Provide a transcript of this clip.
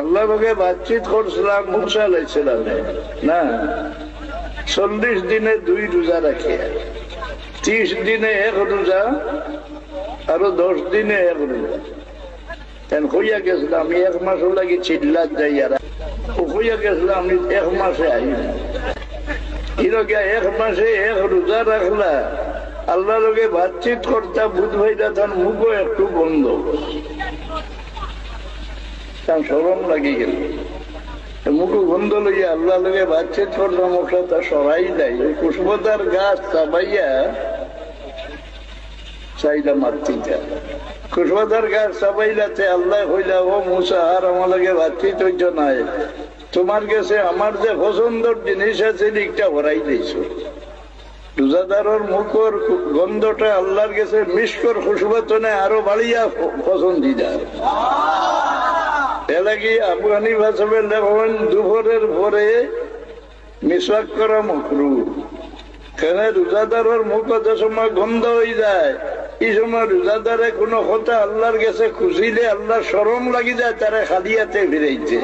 আল্লাহ লোকে বাতচিত করছিলাম, মুসা আলাইছিলাম না, চল্লিশ দিনে দুই রোজা রাখে। ত্রিশ দিনে এক রোজা আরও দশ দিনে এক রোজা। হইয়া গেছিলাম আমি এক মাস লাগি চিল্লাত যাই আর হইয়া গেছিলাম আমি এক মাসে আই কিরকিয়া এক মাসে এক রোজা রাখলা। আল্লাহ লোকে বাতচিত করতা বুধ ভাইরা তার মুখও একটু বন্ধ। তার সরম লাগি গেল। মুখ বন্ধ লইয়া আল্লাহ লোকে বাতচিত করলাম ওটা তা সরাই নাই ওই পুষ্পতার গাছ চাবাইয়া চাইলা মাতৃটা কুশবতার গাছ চাবাইলাতে আল্লাহ হইলা ও মুসা, আর আমার লাগে বাতচিত হইছ নাই। তোমার কাছে আমার যে পছন্দর জিনিস আছে দিকটা ভরাই দিয়েছ। রোজাদারের মুখর গন্ধটা আল্লাহর কাছে মিসকর খুশবতনে আরও বাড়িয়া পছন্দিদা এলাকি আফগানি ভাষাবে লেখন দুপুরের পরে মিসওয়াক করা মকরু কেন রোজাদারের মুখ যে সময় গন্ধ হয়ে যায়, এই সময় রোজাদারে কোনো কথা আল্লাহর কাছে খুশিলে আল্লাহ সরম লাগি যায়, তারা খালিয়াতে ফিরাইছে।